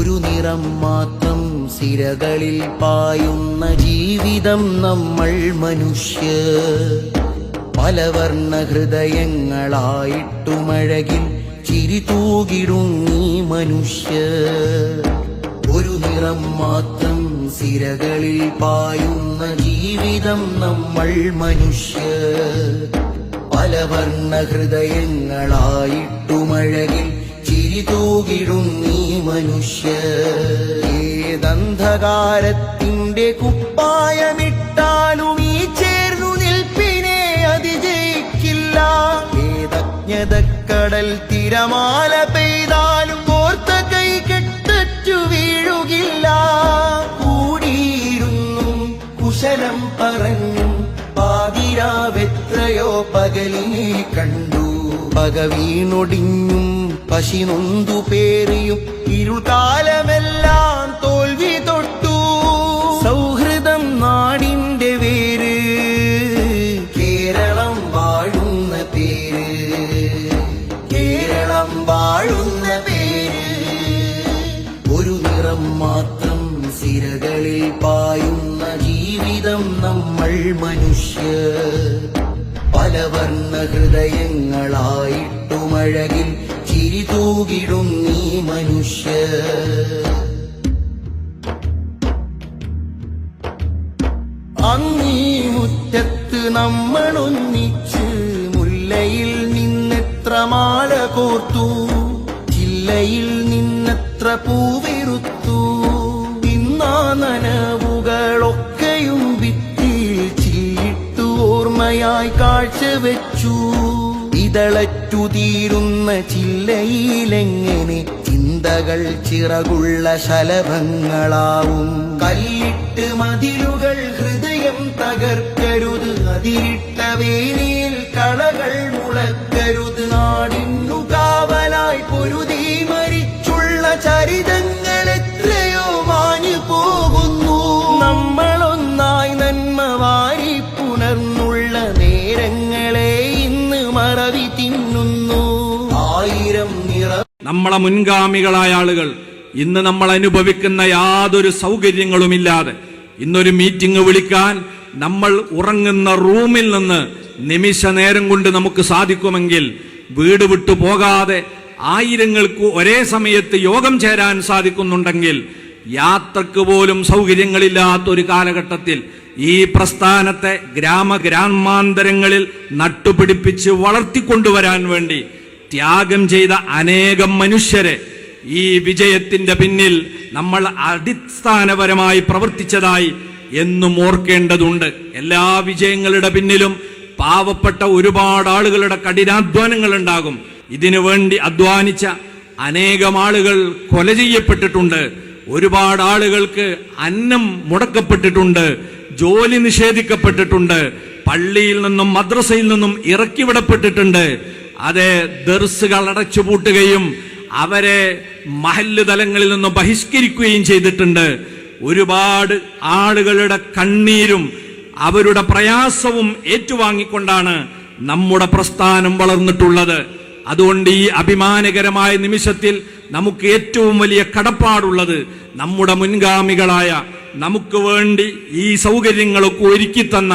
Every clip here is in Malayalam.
ഒരു നിറം മാത്രം സിരകളിൽ പായുന്ന ജീവിതം നമ്മൾ മനുഷ്യ. പലവർണ ഹൃദയങ്ങളായിട്ടുമഴകിൽ ചിരി തൂകിടുങ്ങി മനുഷ്യ. ഒരു നിറം മാത്രം സിരകളിൽ പായുന്ന ജീവിതം നമ്മൾ മനുഷ്യ. പലവർണ ഹൃദയങ്ങളായിട്ടുമഴകിൽ ചിരി നീ മനുഷ്യ ഏതന്ധകാരത്തിന്റെ കുപ്പായമിട്ടാലും ഈ ചേർന്നു നിൽപ്പിനെ അതിജയിക്കില്ല. ഏതജ്ഞതക്കടൽ തിരമാല പെയ്താലും ഓർത്ത കൈ കെട്ടറ്റു വീഴുകില്ല. കൂടിയിരുന്നും കുശലം പറഞ്ഞും പാതിരാവെത്രയോ പകലിനെ കണ്ടു. പക വീണൊടിഞ്ഞും പശി നൊന്തു പേറിയും ഇരുൾക്കാലമെല്ലാം ഹൃദയങ്ങളായിട്ടുമഴകിൽ ചിരി തൂകിടും നീ മനുഷ്യ. അങ്ങീ മുറ്റത്ത് നമ്മളൊന്നിച്ച് മുല്ലയിൽ നിന്നെത്ര മാല കോർത്തു ജില്ലയിൽ നിന്നെത്ര പൂവിരുത്തു. ഇന്നാ നനവുകളൊക്കെയും വിത്തിൽ ചില്ലിട്ടു ഓർമ്മയായി കാഴ്ചവെച്ചു ഇതളറ്റു തീരുന്ന ചില്ലയിലെങ്ങനെ ചിന്തകൾ ചിറകുള്ള ശലഭങ്ങളാവും. കല്ലിട്ട് മതിലുകൾ ഹൃദയം തകർക്കരുത്. അതിരിട്ട വേലിയിൽ കളകൾ മുളക്കരുത്. നമ്മളെ മുൻഗാമികളായ ആളുകൾ. ഇന്ന് നമ്മൾ അനുഭവിക്കുന്ന യാതൊരു സൗകര്യങ്ങളുമില്ലാതെ ഇന്നൊരു മീറ്റിംഗ് വിളിക്കാൻ നമ്മൾ ഉറങ്ങുന്ന റൂമിൽ നിന്ന് നിമിഷ നേരം കൊണ്ട് നമുക്ക് സാധിക്കുമെങ്കിൽ വീട് വിട്ടു പോകാതെ ആയിരങ്ങൾക്ക് ഒരേ സമയത്ത് യോഗം ചേരാൻ സാധിക്കുന്നുണ്ടെങ്കിൽ യാത്രയ്ക്ക് പോലും സൗകര്യങ്ങളില്ലാത്ത ഒരു കാലഘട്ടത്തിൽ ഈ പ്രസ്ഥാനത്തെ ഗ്രാമ ഗ്രാമാന്തരങ്ങളിൽ നട്ടുപിടിപ്പിച്ച് വളർത്തിക്കൊണ്ടുവരാൻ വേണ്ടി ത്യാഗം ചെയ്ത അനേകം മനുഷ്യരെ ഈ വിജയത്തിന്റെ പിന്നിൽ നമ്മൾ അടിസ്ഥാനപരമായി പ്രവർത്തിച്ചതായി എന്നും ഓർക്കേണ്ടതുണ്ട്. എല്ലാ വിജയങ്ങളുടെ പിന്നിലും പാവപ്പെട്ട ഒരുപാട് ആളുകളുടെ കഠിനാധ്വാനങ്ങൾ ഉണ്ടാകും. ഇതിനു വേണ്ടി അധ്വാനിച്ച അനേകം ആളുകൾ കൊല ചെയ്യപ്പെട്ടിട്ടുണ്ട്. ഒരുപാട് ആളുകൾക്ക് അന്നം മുടക്കപ്പെട്ടിട്ടുണ്ട്. ജോലി നിഷേധിക്കപ്പെട്ടിട്ടുണ്ട്. പള്ളിയിൽ നിന്നും മദ്രസയിൽ നിന്നും ഇറക്കിവിടപ്പെട്ടിട്ടുണ്ട് അതെ ദർസുകൾ അടച്ചുപൂട്ടുകയും അവരെ മഹല്ല് തലങ്ങളിൽ നിന്ന് ബഹിഷ്കരിക്കുകയും ചെയ്തിട്ടുണ്ട്. ഒരുപാട് ആളുകളുടെ കണ്ണീരും അവരുടെ പ്രയാസവും ഏറ്റുവാങ്ങിക്കൊണ്ടാണ് നമ്മുടെ പ്രസ്ഥാനം വളർന്നിട്ടുള്ളത്. അതുകൊണ്ട് ഈ അഭിമാനകരമായ നിമിഷത്തിൽ നമുക്ക് ഏറ്റവും വലിയ കടപ്പാടുള്ളത് നമ്മുടെ മുൻഗാമികളായ നമുക്ക് വേണ്ടി ഈ സൗകര്യങ്ങളൊക്കെ ഒരുക്കി തന്ന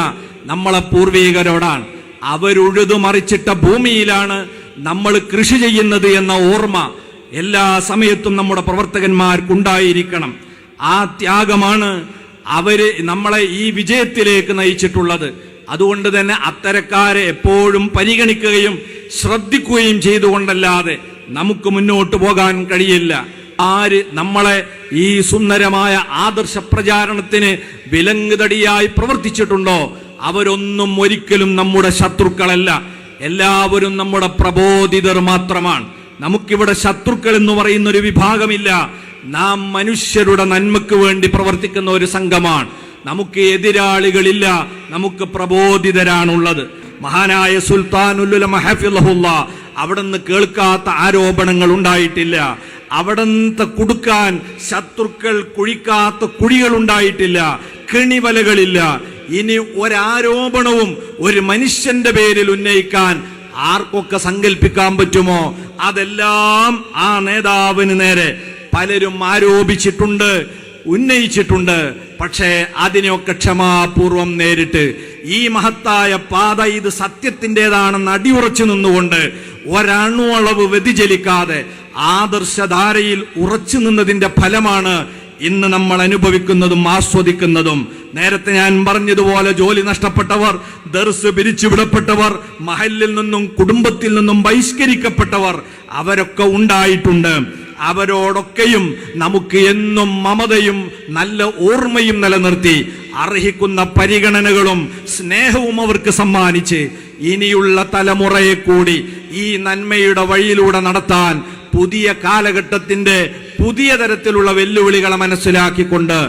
നമ്മളെ പൂർവികരോടാണ്. അവരുഴുതു മറിച്ചിട്ട ഭൂമിയിലാണ് നമ്മൾ കൃഷി ചെയ്യുന്നത് എന്ന ഓർമ്മ എല്ലാ സമയത്തും നമ്മുടെ പ്രവർത്തകന്മാർക്കുണ്ടായിരിക്കണം. ആ ത്യാഗമാണ് അവർ നമ്മളെ ഈ വിജയത്തിലേക്ക് നയിച്ചിട്ടുള്ളത്. അതുകൊണ്ട് തന്നെ അത്തരക്കാരെ എപ്പോഴും പരിഗണിക്കുകയും ശ്രദ്ധിക്കുകയും ചെയ്തുകൊണ്ടല്ലാതെ നമുക്ക് മുന്നോട്ട് പോകാൻ കഴിയില്ല. ആര് നമ്മളെ ഈ സുന്ദരമായ ആദർശ പ്രചാരണത്തിന് വിലങ്ങുതടിയായി പ്രവർത്തിച്ചിട്ടുണ്ടോ? അവരൊന്നും ഒരിക്കലും നമ്മുടെ ശത്രുക്കളല്ല. എല്ലാവരും നമ്മുടെ പ്രബോധിതർ മാത്രമാണ്. നമുക്കിവിടെ ശത്രുക്കൾ എന്ന് പറയുന്ന ഒരു വിഭാഗമില്ല. നാം മനുഷ്യരുടെ നന്മക്ക് വേണ്ടി പ്രവർത്തിക്കുന്ന ഒരു സംഘമാണ്. നമുക്ക് എതിരാളികളില്ല നമുക്ക് പ്രബോധിതരാണുള്ളത്. മഹാനായ സുൽത്താനുല്ല മഹഫുല്ല അവിടുന്ന് കേൾക്കാത്ത ആരോപണങ്ങൾ ഉണ്ടായിട്ടില്ല. അവിടത്തെ കൊടുക്കാൻ ശത്രുക്കൾ കുഴിക്കാത്ത കുഴികൾ ഉണ്ടായിട്ടില്ല. കെണിവലകളില്ല. ഇനി ഒരാരോപണവും ഒരു മനുഷ്യന്റെ പേരിൽ ഉന്നയിക്കാൻ ആർക്കൊക്കെ സങ്കല്പിക്കാൻ പറ്റുമോ? അതെല്ലാം ആ നേതാവിന് നേരെ പലരും ആരോപിച്ചിട്ടുണ്ട് ഉന്നയിച്ചിട്ടുണ്ട്. പക്ഷേ അതിനെയൊക്കെ ക്ഷമാപൂർവം നേരിട്ട് ഈ മഹത്തായ പാത ഇത് സത്യത്തിന്റെതാണെന്ന് അടിയുറച്ചു നിന്നുകൊണ്ട് ഒരണുവളവ് വ്യതിചലിക്കാതെ ആദർശധാരയിൽ ഉറച്ചു നിന്നതിന്റെ ഫലമാണ് ഇന്ന് നമ്മൾ അനുഭവിക്കുന്നതും ആസ്വദിക്കുന്നതും നേരത്തെ ഞാൻ പറഞ്ഞതുപോലെ ജോലി നഷ്ടപ്പെട്ടവർ ദർസ് പിരിച്ചുവിടപ്പെട്ടവർ മഹലിൽ നിന്നും കുടുംബത്തിൽ നിന്നും ബഹിഷ്കരിക്കപ്പെട്ടവർ അവരൊക്കെ ഉണ്ടായിട്ടുണ്ട്. അവരോടൊക്കെയും നമുക്ക് എന്നും മമതയും നല്ല ഓർമ്മയും നിലനിർത്തി അർഹിക്കുന്ന പരിഗണനകളും സ്നേഹവും അവർക്ക് സമ്മാനിച്ച് ഇനിയുള്ള തലമുറയെ കൂടി ഈ നന്മയുടെ വഴിയിലൂടെ നടത്താൻ പുതിയ കാലഘട്ടത്തിന്റെ പുതിയ തരത്തിലുള്ള വെല്ലുവിളികളെ മനസ്സിലാക്കിക്കൊണ്ട്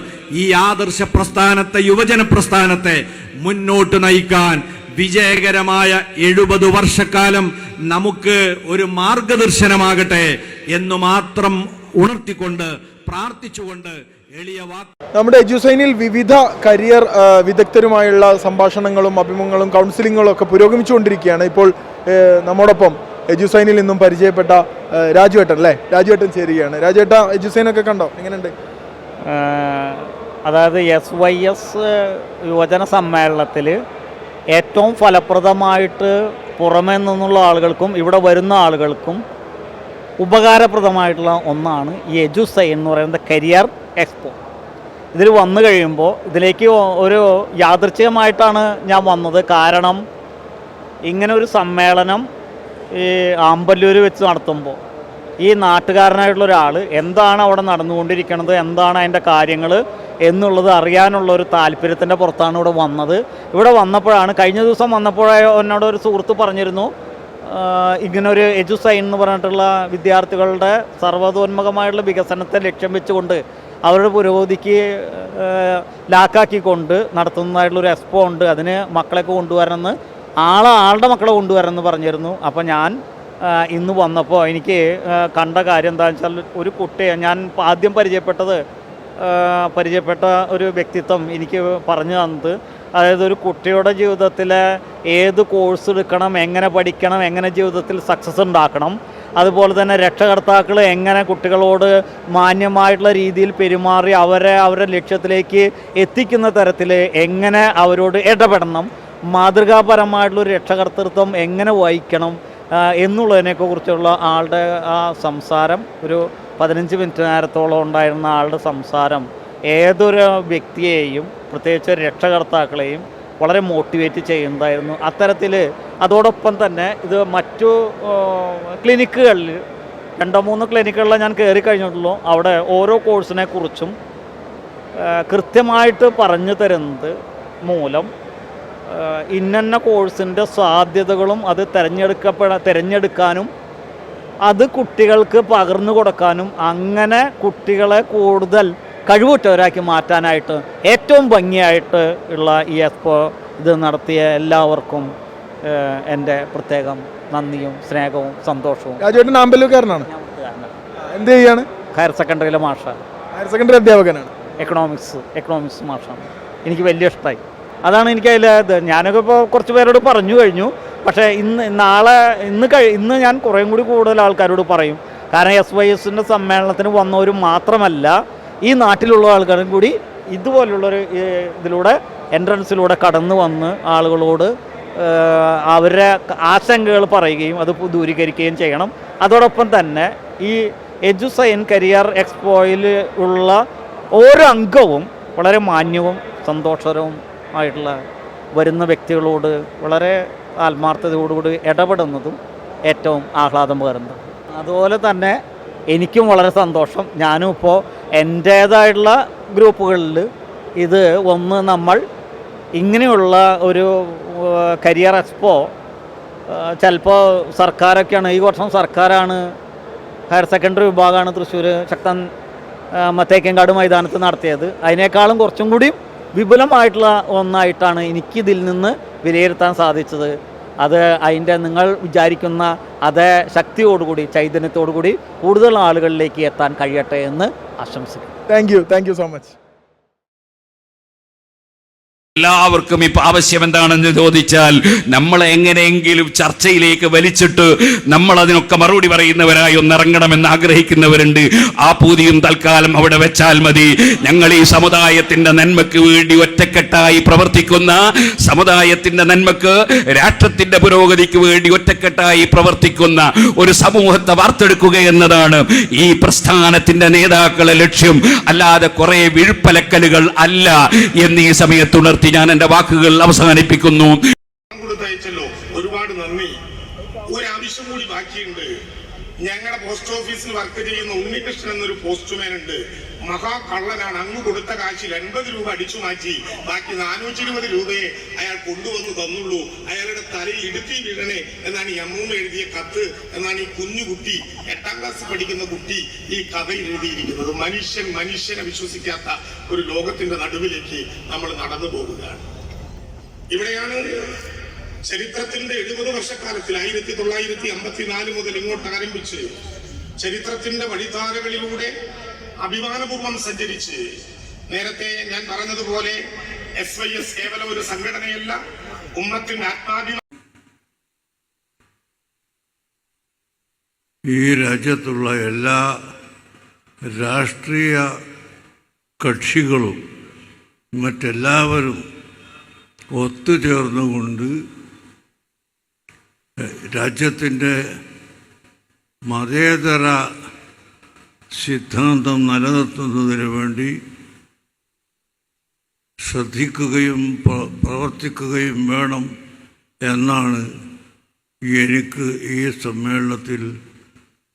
ഈ ആദർശ പ്രസ്ഥാനത്തെ യുവജന പ്രസ്ഥാനത്തെ മുന്നോട്ട് നയിക്കാൻ വിജയകരമായ എഴുപത് വർഷക്കാലം നമുക്ക് ഒരു മാർഗദർശനമാകട്ടെ എന്ന് മാത്രം ഉണർത്തിക്കൊണ്ട് പ്രാർത്ഥിച്ചുകൊണ്ട് നമ്മുടെ എജുസൈനിൽ വിവിധ കരിയർ വിദഗ്ധരുമായുള്ള സംഭാഷണങ്ങളും അഭിമുഖങ്ങളും കൗൺസിലിങ്ങുകളും ഒക്കെ പുരോഗമിച്ചുകൊണ്ടിരിക്കുകയാണ്. ഇപ്പോൾ നമ്മോടൊപ്പം എജുസൈനിൽ നിന്നും പരിചയപ്പെട്ട രാജുവേട്ടൻ അല്ലേ? രാജുവേട്ടൻ ചേരുകയാണ്. രാജുവേട്ട എജുസൈനൊക്കെ കണ്ടോ? എങ്ങനെയുണ്ട്? അതായത് എസ് വൈ എസ് യുവജന സമ്മേളനത്തിൽ ഏറ്റവും ഫലപ്രദമായിട്ട് പുറമേ നിന്നുള്ള ആളുകൾക്കും ഇവിടെ വരുന്ന ആളുകൾക്കും ഉപകാരപ്രദമായിട്ടുള്ള ഒന്നാണ് ഈ എജുസൈൻ എന്ന് പറയുന്നത് കരിയർ എക്സ്പോ. ഇതിൽ വന്നു കഴിയുമ്പോൾ ഇതിലേക്ക് ഒരു യാദൃച്ഛികമായിട്ടാണ് ഞാൻ വന്നത്. കാരണം ഇങ്ങനെ ഒരു സമ്മേളനം ഈ ആമ്പല്ലൂർ വെച്ച് നടത്തുമ്പോൾ ഈ നാട്ടുകാരനായിട്ടുള്ള ഒരാൾ എന്താണ് അവിടെ നടന്നുകൊണ്ടിരിക്കുന്നത് എന്താണ് അതിന്റെ കാര്യങ്ങൾ എന്നുള്ളത് അറിയാനുള്ള ഒരു താല്പര്യത്തിന്റെ പുറത്താണ് ഇവിടെ വന്നത്. ഇവിടെ വന്നപ്പോഴാണ് കഴിഞ്ഞ ദിവസം വന്നപ്പോഴേ എന്നോട് ഒരു സുഹൃത്ത് പറഞ്ഞിരുന്നു ഇങ്ങനെ ഇങ്ങനൊരു എജുസൈൻ എന്ന് പറഞ്ഞിട്ടുള്ള വിദ്യാർത്ഥികളുടെ സർവതോന്മുഖമായിട്ടുള്ള വികസനത്തെ ലക്ഷ്യം വെച്ചുകൊണ്ട് അവരുടെ പുരോഗതിക്ക് ലാക്കാക്കിക്കൊണ്ട് നടത്തുന്നതായിട്ടുള്ളൊരു എക്സ്പോ ഉണ്ട്. അതിന് മക്കളെയൊക്കെ കൊണ്ടുവരണമെന്ന് ആളെ ആളുടെ മക്കളെ കൊണ്ടുവരണമെന്ന് പറഞ്ഞിരുന്നു. അപ്പോൾ ഞാൻ ഇന്ന് വന്നപ്പോൾ എനിക്ക് കണ്ട കാര്യം എന്താണെന്ന് വെച്ചാൽ ഒരു കുട്ടിയെ ഞാൻ ആദ്യം പരിചയപ്പെട്ടത് പരിചയപ്പെട്ട ഒരു വ്യക്തിത്വം എനിക്ക് പറഞ്ഞു തന്നത്. അതായത് ഒരു കുട്ടിയുടെ ജീവിതത്തിൽ ഏത് കോഴ്സ് എടുക്കണം എങ്ങനെ പഠിക്കണം എങ്ങനെ ജീവിതത്തിൽ സക്സസ് ഉണ്ടാക്കണം. അതുപോലെ തന്നെ രക്ഷകർത്താക്കൾ എങ്ങനെ കുട്ടികളോട് മാന്യമായിട്ടുള്ള രീതിയിൽ പെരുമാറി അവരെ അവരുടെ ലക്ഷ്യത്തിലേക്ക് എത്തിക്കുന്ന തരത്തിൽ എങ്ങനെ അവരോട് ഇടപെടണം. മാതൃകാപരമായിട്ടുള്ളൊരു രക്ഷകർത്തൃത്വം എങ്ങനെ വഹിക്കണം എന്നുള്ളതിനെക്കുറിച്ചുള്ള കുറിച്ചുള്ള ആളുടെ ആ സംസാരം ഒരു പതിനഞ്ച് മിനിറ്റ് നേരത്തോളം ഉണ്ടായിരുന്ന ആളുടെ സംസാരം ഏതൊരു വ്യക്തിയെയും പ്രത്യേകിച്ച് രക്ഷകർത്താക്കളെയും വളരെ മോട്ടിവേറ്റ് ചെയ്യുന്നതായിരുന്നു. അത്തരത്തിൽ അതോടൊപ്പം തന്നെ ഇത് മറ്റു ക്ലിനിക്കുകളിൽ രണ്ടോ മൂന്ന് ക്ലിനിക്കുകളിൽ ഞാൻ കയറി കഴിഞ്ഞിട്ടുള്ളൂ. അവിടെ ഓരോ കോഴ്സിനെ കുറിച്ചും കൃത്യമായിട്ട് പറഞ്ഞു തരുന്നത് മൂലം ഇന്നന്ന കോഴ്സിന്റെ സാധ്യതകളും അത് തിരഞ്ഞെടുക്കപ്പെട തിരഞ്ഞെടുക്കാനും അത് കുട്ടികൾക്ക് പകർന്നു കൊടുക്കാനും അങ്ങനെ കുട്ടികളെ കൂടുതൽ കഴിവുറ്റവരാക്കി മാറ്റാനായിട്ട് ഏറ്റവും ഭംഗിയായിട്ട് ഉള്ള ഈ എക്സ്പോ ഇത് നടത്തിയ എല്ലാവർക്കും എന്റെ പ്രത്യേകം നന്ദിയും സ്നേഹവും സന്തോഷവും. രാജുവേട്ടൻ ഉദ്ഘാടനം. എന്ത് ചെയ്യാണ് ഹയർ സെക്കൻഡറിയിലെ മാഷ. ഹയർ സെക്കൻഡറി അധ്യാപകനാണ്. എക്കണോമിക്സ് എക്കണോമിക്സ് മാഷാണ്. എനിക്ക് വലിയ ഇഷ്ടമായി അതാണ് എനിക്ക് അതിൽ ഞാനൊക്കെ ഇപ്പോൾ കുറച്ച് പേരോട് പറഞ്ഞു കഴിഞ്ഞു. പക്ഷേ ഇന്ന് നാളെ ഇന്ന് കഴി ഇന്ന് ഞാൻ കുറേയും കൂടി കൂടുതൽ ആൾക്കാരോട് പറയും. കാരണം എസ് വൈ എസിന്റെ സമ്മേളനത്തിന് വന്നവർ മാത്രമല്ല ഈ നാട്ടിലുള്ള ആൾക്കാരും കൂടി ഇതുപോലുള്ളൊരു ഇതിലൂടെ എൻട്രൻസിലൂടെ കടന്നു വന്ന് ആളുകളോട് അവരുടെ ആശങ്കകൾ പറയുകയും അത് ദൂരീകരിക്കുകയും ചെയ്യണം. അതോടൊപ്പം തന്നെ ഈ എജുസൈൻ കരിയർ എക്സ്പോയിൽ ഉള്ള ഓരോ അംഗവും വളരെ മാന്യവും സന്തോഷകരവും ആയിട്ടുള്ള വരുന്ന വ്യക്തികളോട് വളരെ ആത്മാർത്ഥതയോടുകൂടി ഇടപെടുന്നതും ഏറ്റവും ആഹ്ലാദം പകരുന്നത്. അതുപോലെ തന്നെ എനിക്കും വളരെ സന്തോഷം. ഞാനും ഇപ്പോൾ എന്റേതായിട്ടുള്ള ഗ്രൂപ്പുകളിൽ ഇത് ഒന്ന് നമ്മൾ ഇങ്ങനെയുള്ള ഒരു കരിയർ എക്സ്പോ ചിലപ്പോൾ സർക്കാരൊക്കെയാണ് ഈ വർഷം സർക്കാരാണ് ഹയർ സെക്കൻഡറി വിഭാഗമാണ് തൃശ്ശൂർ ശക്തൻ മത്തേക്കങ്കാട് മൈതാനത്ത് നടത്തിയത്. അതിനേക്കാളും കുറച്ചും കൂടി വിപുലമായിട്ടുള്ള ഒന്നായിട്ടാണ് എനിക്കിതിൽ നിന്ന് വിലയിരുത്താൻ സാധിച്ചത്. അത് അതിന്റെ നിങ്ങൾ വിചാരിക്കുന്ന അതേ ശക്തിയോടുകൂടി ചൈതന്യത്തോടുകൂടി കൂടുതൽ ആളുകളിലേക്ക് എത്താൻ കഴിയട്ടെ എന്ന് ആശംസിക്കുന്നു. Thank you thank you so much എല്ലാവർക്കും ഇപ്പൊ ആവശ്യം എന്താണെന്ന് ചോദിച്ചാൽ നമ്മൾ എങ്ങനെയെങ്കിലും ചർച്ചയിലേക്ക് വലിച്ചിട്ട് നമ്മൾ അതിനൊക്കെ മറുപടി പറയുന്നവരായി ഒന്നിറങ്ങണമെന്ന് ആഗ്രഹിക്കുന്നവരുണ്ട്. ആ പൂതിയും തൽക്കാലം അവിടെ വെച്ചാൽ മതി. ഞങ്ങൾ ഈ സമുദായത്തിന്റെ നന്മയ്ക്ക് വേണ്ടി ഒറ്റക്കെട്ടായി പ്രവർത്തിക്കുന്ന സമുദായത്തിന്റെ നന്മക്ക് രാഷ്ട്രത്തിന്റെ പുരോഗതിക്ക് വേണ്ടി ഒറ്റക്കെട്ടായി പ്രവർത്തിക്കുന്ന ഒരു സമൂഹത്തെ വാർത്തെടുക്കുക എന്നതാണ് ഈ പ്രസ്ഥാനത്തിന്റെ നേതാക്കളെ ലക്ഷ്യം. അല്ലാതെ കുറെ വിഴുപ്പലക്കലുകൾ അല്ല എന്ന് ഈ ഉണർത്തി ഞാൻ എന്റെ വാക്കുകൾ അവസാനിപ്പിക്കുന്നു. ഒരുപാട് നന്ദി. ഒരാവശ്യം കൂടി ബാക്കിയുണ്ട്. ഞങ്ങളുടെ പോസ്റ്റ് ഓഫീസിൽ വർക്ക് ചെയ്യുന്ന ഉണ്ണികൃഷ്ണൻ എന്നൊരു പോസ്റ്റ്മാൻ ഉണ്ട്. മഹാ കള്ളനാണ് അങ്ങ് കൊടുത്ത കാശിൽ എൺപത് രൂപ അടിച്ചു മാറ്റി. ബാക്കി നാനൂറ്റി ഇരുപത് രൂപയെ അയാൾ കൊണ്ടുവന്ന് തന്നുള്ളൂ. അയാളുടെ തലയിൽ ഇടുത്തി വീഴണേ എന്നാണ് ഈ അമ്മൂമ്മ എഴുതിയ കത്ത് എന്നാണ് ഈ കുഞ്ഞു കുട്ടി എട്ടാം ക്ലാസ് പഠിക്കുന്ന കുട്ടി ഈ കഥയിൽ എഴുതിയിരിക്കുന്നത്. മനുഷ്യൻ മനുഷ്യനെ വിശ്വസിക്കാത്ത ഒരു ലോകത്തിന്റെ നടുവിലേക്ക് നമ്മൾ നടന്നു പോകുകയാണ്. ഇവിടെയാണ് ചരിത്രത്തിന്റെ എഴുപത് വർഷക്കാലത്തിൽ ആയിരത്തി തൊള്ളായിരത്തി അമ്പത്തിനാല് മുതൽ ഇങ്ങോട്ട് ആരംഭിച്ച് ചരിത്രത്തിന്റെ വഴിധാരകളിലൂടെ അഭിമാനപൂർവം സഞ്ചരിച്ച് നേരത്തെ ഞാൻ പറഞ്ഞതുപോലെ എസ് വൈ എസ് കേവലം ഒരു സംഘടനയല്ല ഉമ്മത്തിന്റെ ആത്മാഭിമാന. ഈ രാജ്യത്തുള്ള എല്ലാ രാഷ്ട്രീയ കക്ഷികളും മറ്റെല്ലാവരും ഒത്തുചേർന്നുകൊണ്ട് രാജ്യത്തിന്റെ മതേതര സിദ്ധാന്തം നിലനിർത്തുന്നതിന് വേണ്ടി ശ്രദ്ധിക്കുകയും പ്രവർത്തിക്കുകയും വേണം എന്നാണ് എനിക്ക് ഈ സമ്മേളനത്തിൽ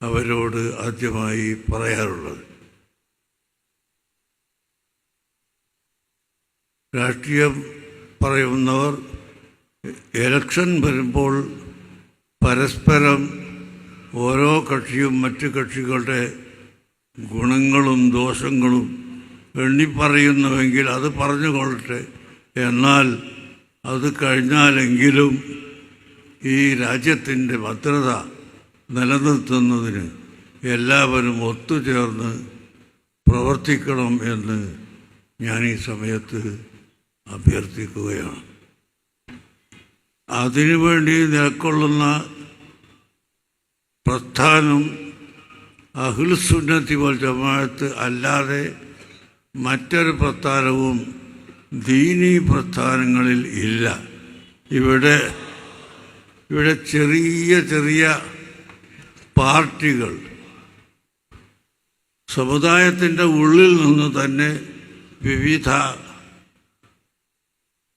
അവരോട് ആദ്യമായി പറയാറുള്ളത്. രാഷ്ട്രീയം പറയുന്നവർ ഇലക്ഷൻ വരുമ്പോൾ പരസ്പരം ഓരോ കക്ഷിയും മറ്റു കക്ഷികളുടെ ഗുണങ്ങളും ദോഷങ്ങളും എണ്ണിപ്പറയുന്നുവെങ്കിൽ അത് പറഞ്ഞുകൊള്ളട്ടെ. എന്നാൽ അത് കഴിഞ്ഞാലെങ്കിലും ഈ രാജ്യത്തിന്റെ ഭദ്രത നിലനിർത്തുന്നതിന് എല്ലാവരും ഒത്തുചേർന്ന് പ്രവർത്തിക്കണം എന്ന് ഞാൻ ഈ സമയത്ത് അഭ്യർത്ഥിക്കുകയാണ്. അതിനുവേണ്ടി നിലക്കൊള്ളുന്ന പ്രസ്ഥാനം അഹുൽസുന്നത്തി വൽ ജമാഅത്ത് അല്ലാതെ മറ്റൊരു പ്രസ്ഥാനവും ദീനീ പ്രസ്ഥാനങ്ങളിൽ ഇല്ല. ഇവിടെ ഇവിടെ ചെറിയ ചെറിയ പാർട്ടികൾ സമുദായത്തിന്റെ ഉള്ളിൽ നിന്ന് തന്നെ വിവിധ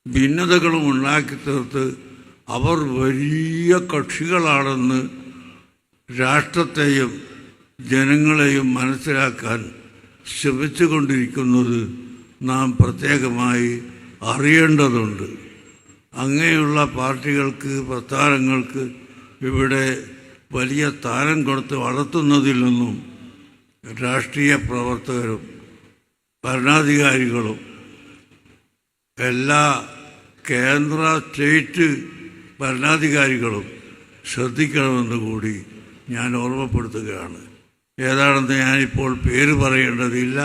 ഭിന്നതകളും ഉണ്ടാക്കി തീർത്ത് അവർ വലിയ കക്ഷികളാണെന്ന് രാഷ്ട്രത്തെയും ജനങ്ങളെയും മനസ്സിലാക്കാൻ ശ്രമിച്ചുകൊണ്ടിരിക്കുന്നത് നാം പ്രത്യേകമായി അറിയേണ്ടതുണ്ട്. അങ്ങനെയുള്ള പാർട്ടികൾക്ക് പ്രസ്ഥാനങ്ങൾക്ക് ഇവിടെ വലിയ താരം കൊടുത്ത് വളർത്തുന്നതിൽ നിന്നും രാഷ്ട്രീയ പ്രവർത്തകരും ഭരണാധികാരികളും എല്ലാ കേന്ദ്ര സ്റ്റേറ്റ് ഭരണാധികാരികളും ശ്രദ്ധിക്കണമെന്ന് കൂടി ഞാൻ ഓർമ്മപ്പെടുത്തുകയാണ്. ഏതാണെന്ന് ഞാനിപ്പോൾ പേര് പറയേണ്ടതില്ല.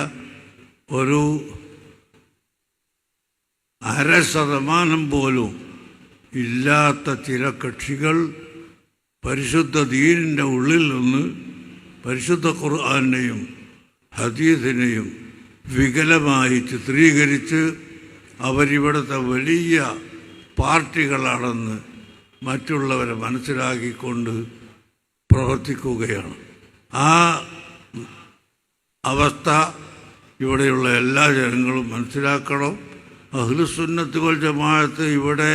ഒരു അര ശതമാനം പോലും ഇല്ലാത്ത ചില കക്ഷികൾ പരിശുദ്ധ ദീനിന്റെ ഉള്ളിൽ നിന്ന് പരിശുദ്ധ ഖുർആാനെയും ഹദീസിനെയും വികലമായി ചിത്രീകരിച്ച് അവരിവിടുത്തെ വലിയ പാർട്ടികളാണെന്ന് മറ്റുള്ളവരെ മനസ്സിലാക്കിക്കൊണ്ട് പ്രവർത്തിക്കുകയാണ്. ആ അവസ്ഥ ഇവിടെയുള്ള എല്ലാ ജനങ്ങളും മനസ്സിലാക്കണം. അഹ്ലുസുന്നത്തുകൾ ജമാഅത്ത് ഇവിടെ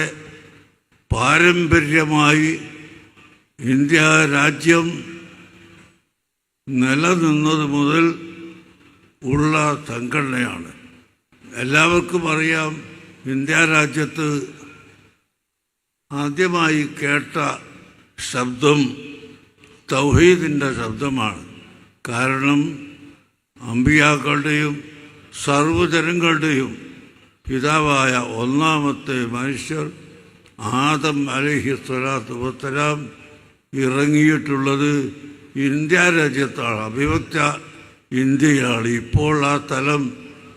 പാരമ്പര്യമായി ഇന്ത്യ രാജ്യം നിലനിന്നത് മുതൽ ഉള്ള സംഘടനയാണ്. എല്ലാവർക്കും അറിയാം ഇന്ത്യ രാജ്യത്ത് ആദ്യമായി കേട്ട ശബ്ദം തൗഹീദിന്റെ ശബ്ദമാണ്. കാരണം അമ്പിയാക്കളുടെയും സർവജനങ്ങളുടെയും പിതാവായ ഒന്നാമത്തെ മനുഷ്യർ ആദം അലഹി സ്വലാത്തു വസ്സലാം ഇറങ്ങിയിട്ടുള്ളത് ഇന്ത്യ രാജ്യത്താണ്. അഭിവക്ത ഇന്ത്യയാണ്. ഇപ്പോൾ ആ സ്ഥലം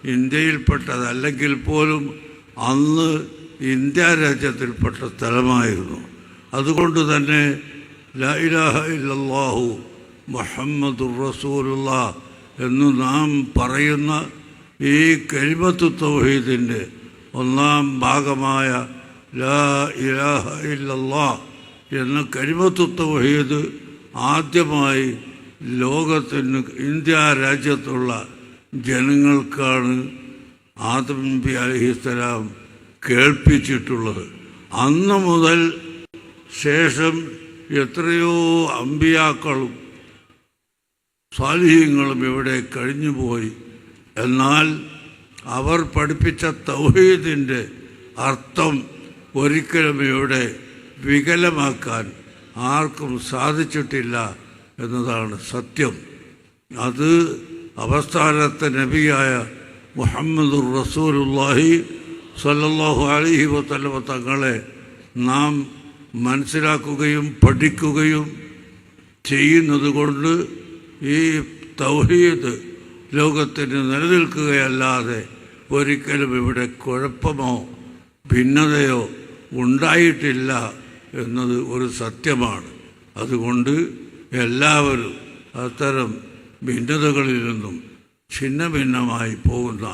ഇന്ത്യയിൽപ്പെട്ടതല്ലെങ്കിൽ പോലും അന്ന് ഇന്ത്യ രാജ്യത്തിൽപ്പെട്ട സ്ഥലമായിരുന്നു. അതുകൊണ്ട് തന്നെ ലാ ഇലാഹ ഇല്ലല്ലാഹു മുഹമ്മദുർ റസൂലുള്ള എന്ന് നാം പറയുന്ന ഈ കരിമത്ത് തൗഹീദിന്റെ ഒന്നാം ഭാഗമായ ലാ ഇലാഹ ഇല്ലല്ലാ എന്ന കരിമത്ത് തൗഹീദ് ആദ്യമായി ലോകത്തിന് ഇന്ത്യ രാജ്യത്തുള്ള ജനങ്ങൾക്കാണ് ആദം നബി അലഹിസ്സലാം കേൾപ്പിച്ചിട്ടുള്ളത്. അന്ന് മുതൽ ശേഷം എത്രയോ അമ്പിയാക്കളും സാലിഹ്യങ്ങളും ഇവിടെ കഴിഞ്ഞുപോയി. എന്നാൽ അവർ പഠിപ്പിച്ച തൗഹീദിന്റെ അർത്ഥം ഒരിക്കലും ഇവിടെ വികലമാക്കാൻ ആർക്കും സാധിച്ചിട്ടില്ല എന്നതാണ് സത്യം. അത് അവസ്ഥാനത്തെ നബിയായ മുഹമ്മദുർ റസൂലുല്ലാഹി സല്ലല്ലാഹു അലൈഹി വസല്ലമ തങ്ങളെ നാം മനസ്സിലാക്കുകയും പഠിക്കുകയും ചെയ്യുന്നത് കൊണ്ട് ഈ തൗഹീദ് ലോകത്തിന് നിലനിൽക്കുകയല്ലാതെ ഒരിക്കലും ഇവിടെ കുഴപ്പമോ ഭിന്നതയോ ഉണ്ടായിട്ടില്ല എന്നത് ഒരു സത്യമാണ്. അതുകൊണ്ട് എല്ലാവരും അത്തരം ഭിന്നതകളിൽ നിന്നും ഛിന്ന ഭിന്നമായി പോകുന്ന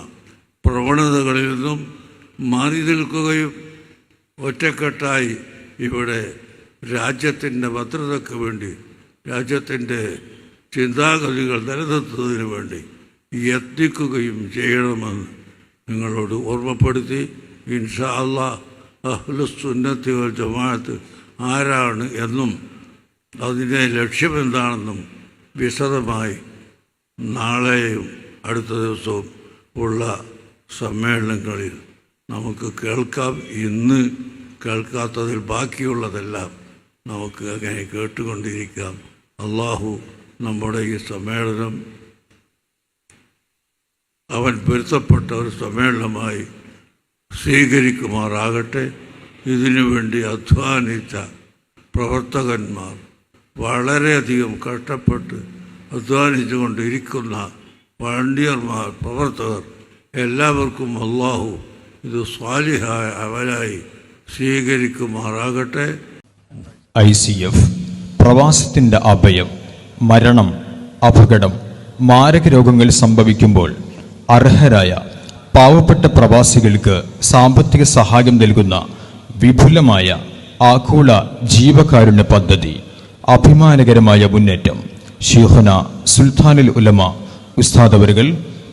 പ്രവണതകളിൽ നിന്നും മാറി നിൽക്കുകയും ഒറ്റക്കെട്ടായി ഇവിടെ രാജ്യത്തിന്റെ ഭദ്രതയ്ക്ക് വേണ്ടി രാജ്യത്തിന്റെ ചിന്താഗതികൾ നിലനിർത്തുന്നതിന് വേണ്ടി യത്നിക്കുകയും ചെയ്യണമെന്ന് നിങ്ങളോട് ഓർമ്മപ്പെടുത്തി ഇൻഷാ അല്ലാ അഹ്ലുസുന്നത്തി വൽ ജമാഅത്ത് ആരാണ് എന്നും അതിന്റെ ലക്ഷ്യമെന്താണെന്നും വിശദമായി നാളെയും അടുത്ത ദിവസവും ഉള്ള സമ്മേളനങ്ങളിൽ നമുക്ക് കേൾക്കാം. ഇന്ന് കേൾക്കാത്തതിൽ ബാക്കിയുള്ളതെല്ലാം നമുക്ക് അങ്ങനെ കേട്ടുകൊണ്ടിരിക്കാം. അള്ളാഹു നമ്മുടെ ഈ സമ്മേളനം അവൻ പൊരുത്തപ്പെട്ട ഒരു സമ്മേളനമായി സ്വീകരിക്കുമാറാകട്ടെ. ഇതിനുവേണ്ടി അധ്വാനിച്ച പ്രവർത്തകന്മാർ വളരെയധികം കഷ്ടപ്പെട്ട് അധ്വാനിച്ചുകൊണ്ടിരിക്കുന്ന വളണ്ടിയർമാർ പ്രവർത്തകർ എല്ലാവർക്കും അള്ളാഹു ഇത് സ്വാലിഹായ അവരായി സ്വീകരിക്കുമാറാകട്ടെ. ഐ സി എഫ് പ്രവാസത്തിന്റെ അഭയം മരണം അപകടം മാരക രോഗങ്ങൾ സംഭവിക്കുമ്പോൾ അർഹരായ പാവപ്പെട്ട പ്രവാസികൾക്ക് സാമ്പത്തിക സഹായം നൽകുന്ന വിപുലമായ ആഗോള ജീവകാരുണ്യ പദ്ധതി അഭിമാനകരമായ മുന്നേറ്റം. ഷിഹുന സുൽത്താനുൽ ഉലമ ഉസ്താദ്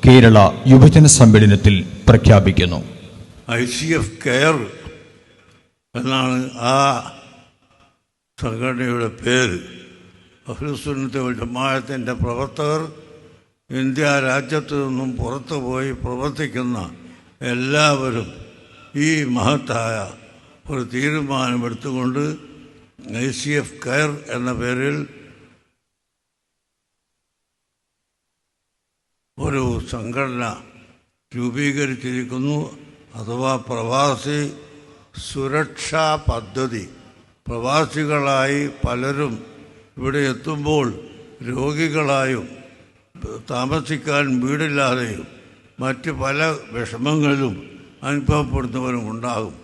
കേരള യുവജന സമ്മേളനത്തിൽ പ്രഖ്യാപിക്കുന്നു. ഐ സി എഫ് കെയർ എന്നാണ് ആ സംഘടനയുടെ പേര്. അഹ്ലുസുന്നത്തെ ജമായത്തിന്റെ പ്രവർത്തകർ ഇന്ത്യ രാജ്യത്തു നിന്നും പുറത്തു പോയി പ്രവർത്തിക്കുന്ന എല്ലാവരും ഈ മഹത്തായ ഒരു തീരുമാനമെടുത്തുകൊണ്ട് ഐ സി എഫ് കെയർ എന്ന പേരിൽ ഒരു സംഘടന രൂപീകരിച്ചിരിക്കുന്നു. അഥവാ പ്രവാസി സുരക്ഷാ പദ്ധതി. പ്രവാസികളായി പലരും ഇവിടെ എത്തുമ്പോൾ രോഗികളായും താമസിക്കാൻ വീടില്ലാതെയും മറ്റ് പല വിഷമങ്ങളിലും അനുഭവപ്പെടുന്നവരും ഉണ്ടാകും.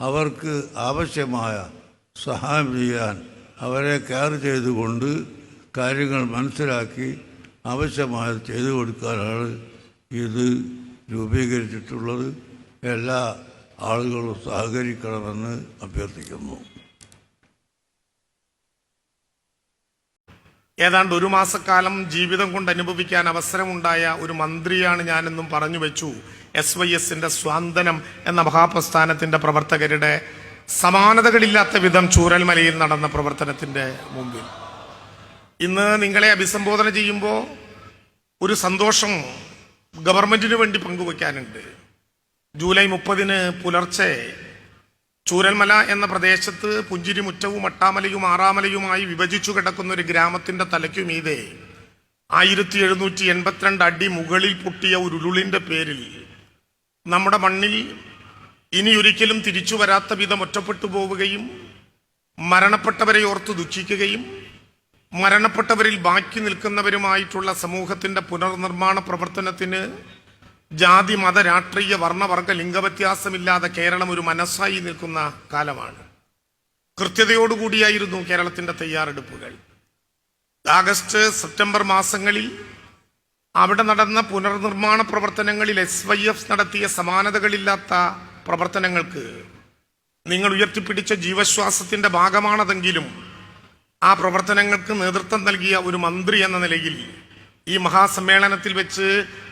അവർക്ക് ആവശ്യമായ സഹായം ചെയ്യാൻ അവരെ കെയർ ചെയ്തുകൊണ്ട് കാര്യങ്ങൾ മനസ്സിലാക്കി ആവശ്യമായത് ചെയ്തു കൊടുക്കാനാണ് ഇത് രൂപീകരിച്ചിട്ടുള്ളത്. എല്ലാ ആളുകളും സഹകരിക്കണമെന്ന് അഭ്യർത്ഥിക്കുന്നു. ഏതാണ്ട് ഒരു മാസക്കാലം ജീവിതം കൊണ്ട് അനുഭവിക്കാൻ അവസരമുണ്ടായ ഒരു മന്ത്രിയാണ് ഞാനെന്നും പറഞ്ഞു വെച്ചു. എസ് വൈ എസിന്റെ സ്വാന്തനം എന്ന മഹാപ്രസ്ഥാനത്തിന്റെ പ്രവർത്തകരുടെ സമാനതകളില്ലാത്ത വിധം ചൂരൽമലയിൽ നടന്ന പ്രവർത്തനത്തിന്റെ മുമ്പിൽ. ഇന്ന് നിങ്ങളെ അഭിസംബോധന ചെയ്യുമ്പോൾ ഒരു സന്തോഷം ഗവൺമെന്റിന് വേണ്ടി പങ്കുവയ്ക്കാനുണ്ട് ജൂലൈ മുപ്പതിന് പുലർച്ചെ ചൂരൽമല എന്ന പ്രദേശത്ത് പുഞ്ചിരിമുറ്റവും അട്ടാമലയും ആറാമലയുമായി വിഭജിച്ചു കിടക്കുന്ന ഒരു ഗ്രാമത്തിന്റെ തലയ്ക്കുമീതെ ആയിരത്തി എഴുന്നൂറ്റി എൺപത്തിരണ്ട് അടി മുകളിൽ പൊട്ടിയ ഒരു ഉരുളിന്റെ പേരിൽ നമ്മുടെ മണ്ണിൽ ഇനിയൊരിക്കലും തിരിച്ചു വരാത്ത വിധം ഒറ്റപ്പെട്ടു പോവുകയും മരണപ്പെട്ടവരെ ഓർത്ത് ദുഃഖിക്കുകയും മരണപ്പെട്ടവരിൽ ബാക്കി നിൽക്കുന്നവരുമായിട്ടുള്ള സമൂഹത്തിന്റെ പുനർനിർമ്മാണ പ്രവർത്തനത്തിന് ജാതി മത രാഷ്ട്രീയ വർണവർഗ ലിംഗവ്യത്യാസമില്ലാതെ കേരളം ഒരു മനസ്സായി നിൽക്കുന്ന കാലമാണ്. കൃത്യതയോടുകൂടിയായിരുന്നു കേരളത്തിന്റെ തയ്യാറെടുപ്പുകൾ. ആഗസ്റ്റ് സെപ്റ്റംബർ മാസങ്ങളിൽ അവിടെ നടന്ന പുനർനിർമ്മാണ പ്രവർത്തനങ്ങളിൽ എസ് വൈ എഫ് നടത്തിയ സമാനതകളില്ലാത്ത പ്രവർത്തനങ്ങൾക്ക് നിങ്ങൾ ഉയർത്തിപ്പിടിച്ച ജീവശ്വാസത്തിന്റെ ഭാഗമാണതെങ്കിലും ആ പ്രവർത്തനങ്ങൾക്ക് നേതൃത്വം നൽകിയ ഒരു മന്ത്രി എന്ന നിലയിൽ ഈ മഹാസമ്മേളനത്തിൽ വെച്ച്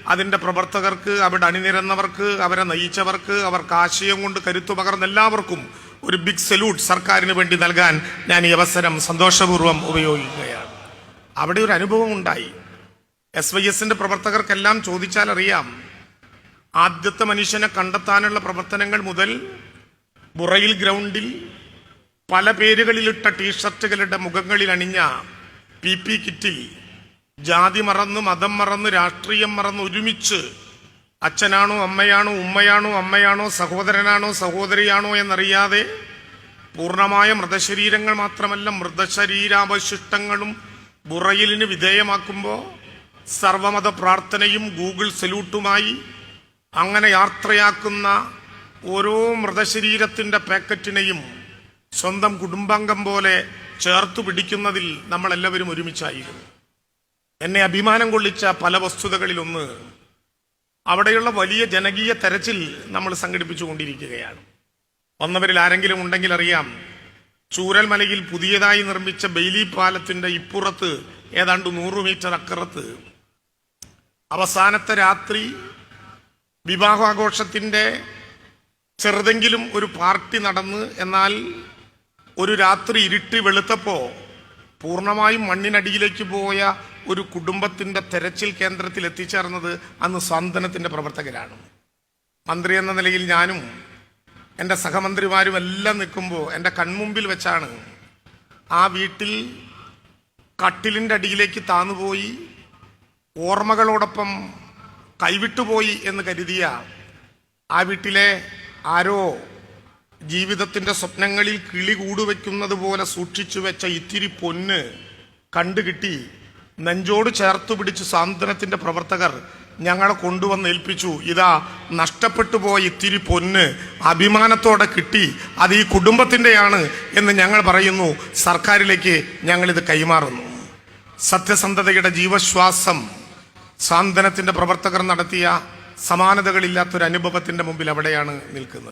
അതിന്റെ പ്രവർത്തകർക്ക് അവിടെ അണിനിരന്നവർക്ക് അവരെ നയിച്ചവർക്ക് അവർക്ക് ആശയം കൊണ്ട് കരുത്തു പകർന്ന എല്ലാവർക്കും ഒരു ബിഗ് സല്യൂട്ട് സർക്കാരിന് വേണ്ടി നൽകാൻ ഞാൻ ഈ അവസരം സന്തോഷപൂർവം ഉപയോഗിക്കുകയാണ്. അവിടെ ഒരു അനുഭവം ഉണ്ടായി. എസ് വൈ എസിന്റെ പ്രവർത്തകർക്കെല്ലാം ചോദിച്ചാൽ അറിയാം ആദ്യത്തെ മനുഷ്യനെ കണ്ടെത്താനുള്ള പ്രവർത്തനങ്ങൾ മുതൽ ബുറയിൽ ഗ്രൗണ്ടിൽ പല പേരുകളിലിട്ട ടീഷർട്ടുകളുടെ മുഖങ്ങളിൽ അണിഞ്ഞ പി പി കിറ്റിൽ ജാതി മറന്ന് മതം മറന്ന് രാഷ്ട്രീയം മറന്ന് ഒരുമിച്ച് അച്ഛനാണോ അമ്മയാണോ ഉമ്മയാണോ അമ്മയാണോ സഹോദരനാണോ സഹോദരിയാണോ എന്നറിയാതെ പൂർണമായ മൃതശരീരങ്ങൾ മാത്രമല്ല മൃതശരീരാവശിഷ്ടങ്ങളും ബുറയിലിന് വിധേയമാക്കുമ്പോൾ സർവമത പ്രാർത്ഥനയും ഗൂഗിൾ സല്യൂട്ടുമായി അങ്ങനെ യാത്രയാക്കുന്ന ഓരോ മൃതശരീരത്തിന്റെ പാക്കറ്റിനെയും സ്വന്തം കുടുംബാംഗം പോലെ ചേർത്തു പിടിക്കുന്നതിൽ നമ്മളെല്ലാവരും ഒരുമിച്ചായിരുന്നു. എന്നെ അഭിമാനം കൊള്ളിച്ച പല വസ്തുതകളിലൊന്ന് അവിടെയുള്ള വലിയ ജനകീയ തെരച്ചിൽ നമ്മൾ സംഘടിപ്പിച്ചുകൊണ്ടിരിക്കുകയാണ് വന്നവരിൽ ആരെങ്കിലും ഉണ്ടെങ്കിൽ അറിയാം ചൂരൽമലയിൽ പുതിയതായി നിർമ്മിച്ച ബെയിലി പാലത്തിന്റെ ഇപ്പുറത്ത് ഏതാണ്ട് നൂറ് മീറ്റർ അക്കറത്ത് അവസാനത്തെ രാത്രി വിവാഹാഘോഷത്തിന്റെ ചെറുതെങ്കിലും ഒരു പാർട്ടി നടന്ന് എന്നാൽ ഒരു രാത്രി ഇരുട്ടി വെളുത്തപ്പോ പൂർണമായും മണ്ണിനടിയിലേക്ക് പോയ ഒരു കുടുംബത്തിന്റെ തെരച്ചിൽ കേന്ദ്രത്തിൽ എത്തിച്ചേർന്നത് അന്ന് സാന്ത്വനത്തിന്റെ പ്രവർത്തകരാണ്. മന്ത്രി എന്ന നിലയിൽ ഞാനും എന്റെ സഹമന്ത്രിമാരും എല്ലാം നിൽക്കുമ്പോൾ എന്റെ കൺമുമ്പിൽ വെച്ചാണ് ആ വീട്ടിൽ കട്ടിലിന്റെ അടിയിലേക്ക് താന്നുപോയി ഓർമ്മകളോടൊപ്പം കൈവിട്ടുപോയി എന്ന് കരുതിയ ആ വീട്ടിലെ ആരോ ജീവിതത്തിന്റെ സ്വപ്നങ്ങളിൽ കിളി കൂടുവെക്കുന്നത് പോലെ സൂക്ഷിച്ചു വെച്ച ഇത്തിരി പൊന്ന് കണ്ടുകിട്ടി നെഞ്ചോട് ചേർത്തു പിടിച്ച് സാന്ത്വനത്തിന്റെ പ്രവർത്തകർ ഞങ്ങളെ കൊണ്ടുവന്ന് ഏൽപ്പിച്ചു. ഇതാ നഷ്ടപ്പെട്ടു പോയ ഇത്തിരി പൊന്ന് അഭിമാനത്തോടെ കിട്ടി. അത് ഈ കുടുംബത്തിന്റെയാണ് എന്ന് ഞങ്ങൾ പറയുന്നു. സർക്കാരിലേക്ക് ഞങ്ങളിത് കൈമാറുന്നു. സത്യസന്ധതയുടെ ജീവശ്വാസം. സാന്ത്വനത്തിന്റെ പ്രവർത്തകർ നടത്തിയ സമാനതകളില്ലാത്തൊരു അനുഭവത്തിന്റെ മുമ്പിൽ അവിടെയാണ് നിൽക്കുന്നത്.